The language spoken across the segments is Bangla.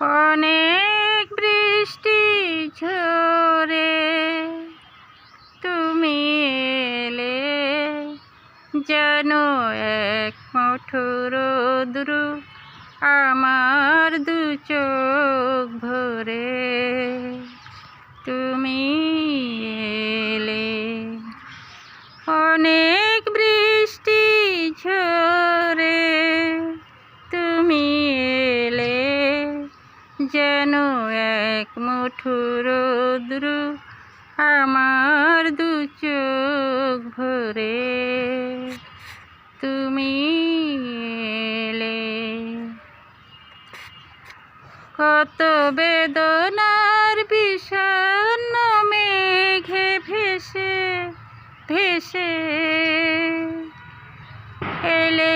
অনেক বৃষ্টি ঝরে, তুমি এলে যেন এক মঠুর রোদ্রু আমার দু চোখ ভরে। তুমি এলে অনেক যেন এক মুঠো রোদ্রু আমার দু চোখ ভরে। তুমি এলে। কত বেদনার বিষণ্ণ মেঘে ভেসে ভেসে। এলে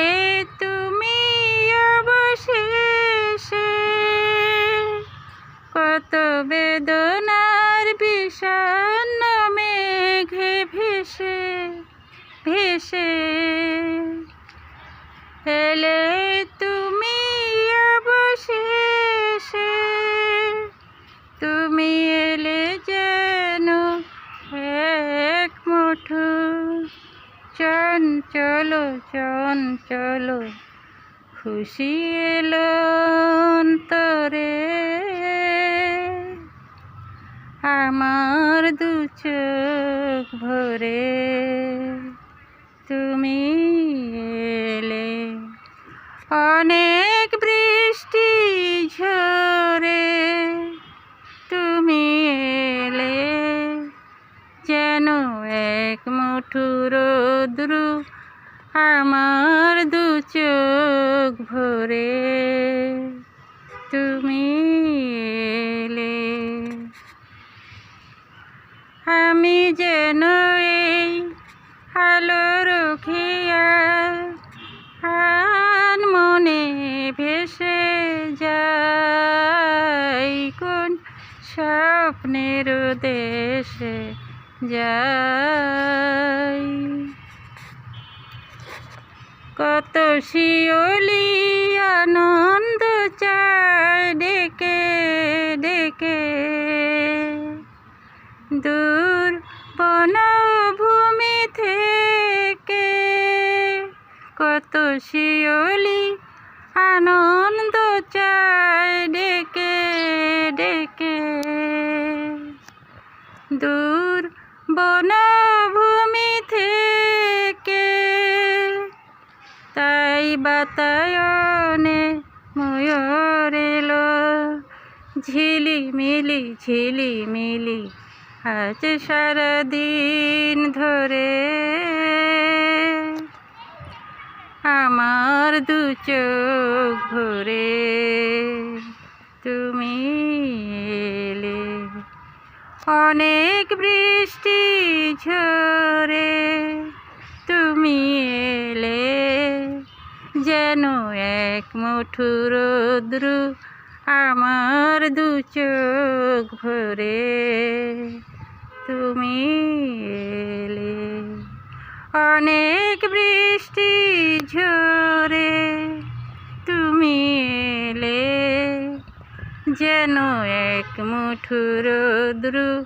ভেসে এলে তুমি অবশেষে তুমি এলে যেন এক মুঠো চন চলো খুশি এলো অন্তরে। রোদ্রু আমার দু চোখ ভরে তুমি এলে। আমি যেন এই আলো রখিয়া আন মনে ভেসে যাই কোন স্বপ্নের দেশে যাই। কত শিওলি আনন্দ চায় ডেকে ডেকে। দূর বনভূমি থেকে কত শিওলি আনন্দ বনভূমি থেকে তাই বাতায়নে ময়ূর এলো। ঝিলিমিলি ঝিলিমিলি, আজ সারাদিন ধরে আমার দু চোখ ভরে তুমি এলে। অনেক বৃষ্টি যেন এক মুঠো রোদ্রু আমার দু চোখ ভরে। তুমি এলে অনেক বৃষ্টি ঝরে। তুমি এলে যেন এক মুঠো রোদ্রু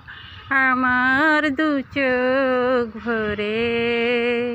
আমার দু চোখ ভরে।